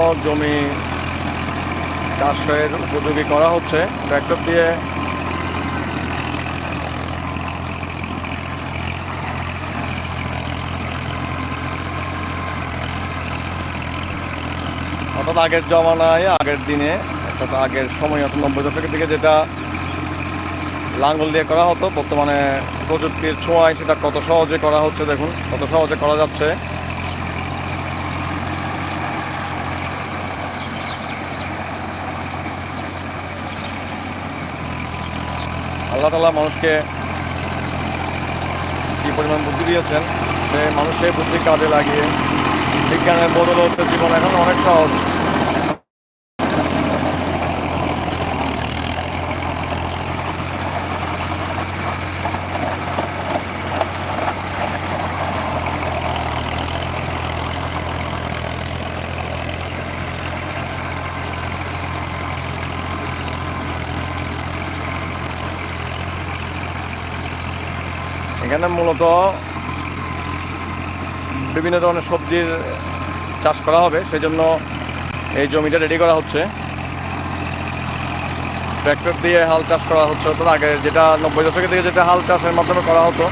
জমি চাষের উপযোগী করা হচ্ছে। ট্র্যাক্টর দিয়ে অর্থাৎ আগের জমানায়, আগের দিনে, অর্থাৎ আগের সময়, অর্থাৎ নব্বই দশকের দিকে যেটা লাঙ্গল দিয়ে করা হতো, বর্তমানে প্রযুক্তির ছোঁয়ায় সেটা কত সহজে করা হচ্ছে দেখুন, কত সহজে করা যাচ্ছে। আল্লাহ তালা মানুষকে কী পরিমাণ বুদ্ধি দিয়েছেন? সে মানুষের বুদ্ধি কাজে লাগিয়ে বিজ্ঞানের বদলতে জীবন এখন অনেক সহজ। এখানে মূলত বিভিন্ন ধরনের সবজির চাষ করা হবে সেই জন্য এই জমিটা রেডি করা হচ্ছে। ট্র্যাক্টর দিয়ে হাল চাষ করা হচ্ছে তো আগে যেটা নব্বই দশকের দিকে যেটা হাল চাষের মাধ্যমে করা হতো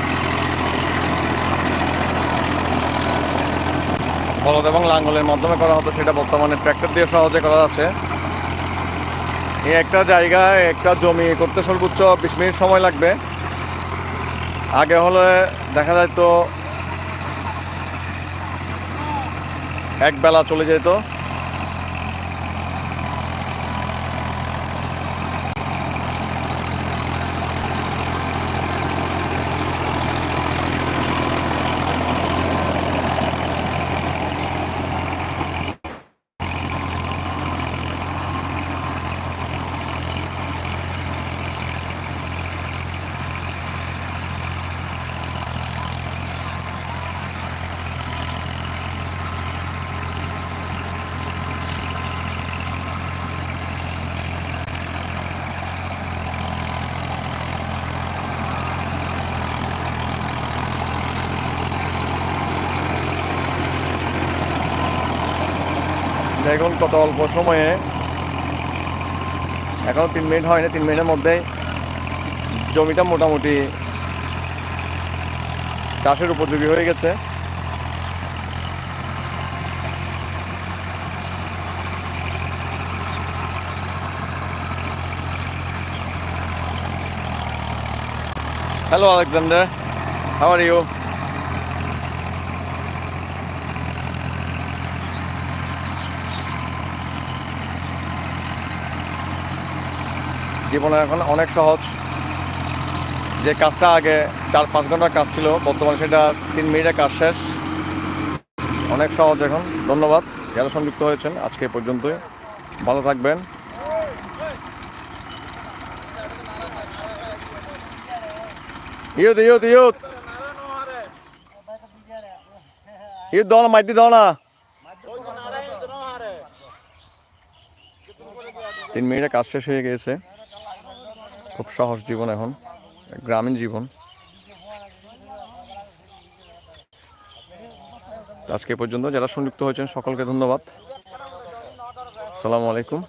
বলদ এবং লাঙ্গলের মাধ্যমে করা হতো, সেটা বর্তমানে ট্র্যাক্টর দিয়ে সহজে করা যাচ্ছে। এই একটা জায়গায় একটা জমি করতে সর্বোচ্চ বিশ মিনিট সময় লাগবে। আগে হলে দেখা যায় তো এক বেলা চলে যেত দেখুন কত অল্প সময়ে এখনও তিন মিনিট হয়নি, তিন মিনিটের মধ্যে জমিটা মোটামুটি চাষের উপযোগী হয়ে গেছে Alexander. How are you? জীবনে এখন অনেক সহজ। যে কাজটা আগে চার পাঁচ ঘণ্টার কাজ ছিল, বর্তমানে সেটা তিন মিনিটের কাজ শেষ। অনেক সহজ এখন, ধন্যবাদ। যারা সংযুক্ত হয়েছেন, আজকে পর্যন্তই। ভালো থাকবেন। ইউথ ইউথ ইউথ ইউথ দাও না মাইতি দাও না। তিন মিনিটে কাজ শেষ হয়ে গিয়েছে। খুব সহজ জীবন এখন, গ্রামীণ জীবন। আজকে পর্যন্ত, যারা সংযুক্ত হয়েছেন সকলকে ধন্যবাদ। আসসালামু আলাইকুম।